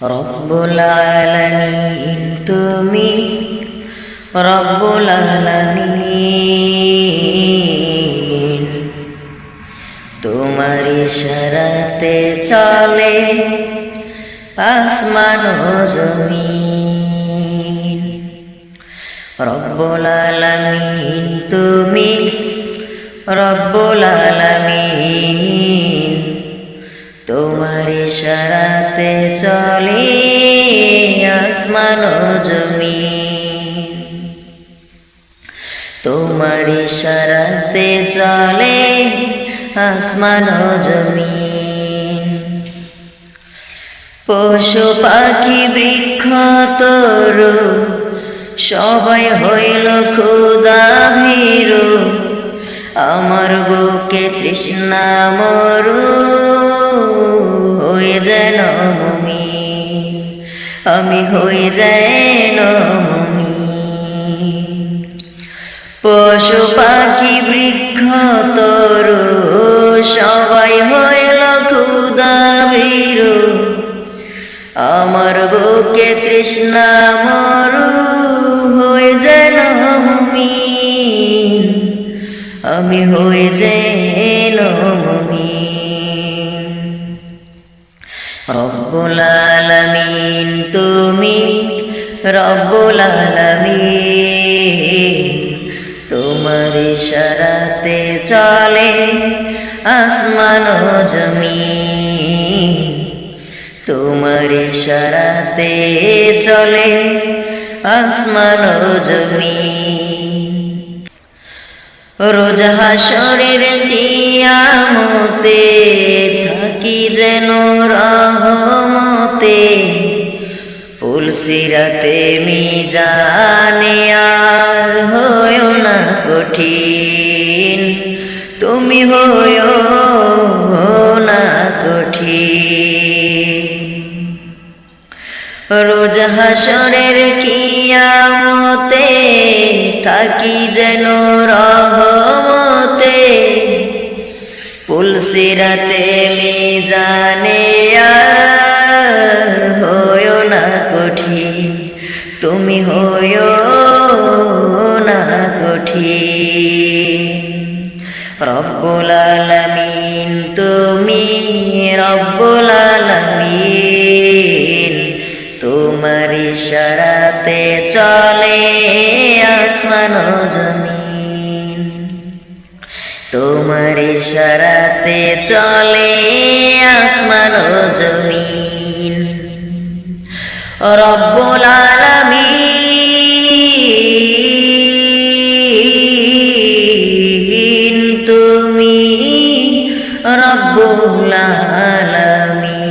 রব্বুল আলামিন তুমি রব্বুল আলামিন। তোমার ইশারাতে চলে আসমান ও জমিন। তুমি রব্বুল ইশারাতে চলে আসমান ও জমিন। তোমার ইশারাতে চলে আসমান ও জমিন। পশু পাখি বৃক্ষ তরু, সবাই হইল ক্ষুদা ভীরু। আমার বুকে তৃষ্ণা মরু হয়ে যেন মমি, আমি হয়ে যেন মমি। পশু পাখি, বৃক্ষ তরু সবাই হইল ক্ষুদা ভীরু। আমার বুকে তৃষ্ণা মরু হয়ে যেন মুমিন আমি হয়ে যেন মুমিন। রব্বুল তুমি রব্বুল আলামিন। তোমার ইশারাতে চলে আসমান ও জমিন। তোমার ইশারাতে চলে আসমান ও জমিন। রোজ হাসরের কিয়ামতে থাকি যেন রহমতে। ফুলসিরাতে মি জানে আর হয় না কঠিন। তুমি হয় না কঠিন। রোজ হাসরের কিয়ামতে থাকি যেন রহমতে। পুলসিরাতে মি জানে আর হয় না কঠিন। তুমি হয় না রব্বুল আলামিন, তুমি আলামিন। তোমার ইশারাতে চলে আসমান জমিন। তোমার ইশারাতে চলে আসমান ও জমিন। রব্বুল আলামিন তুমি রব্বুল আলামিন।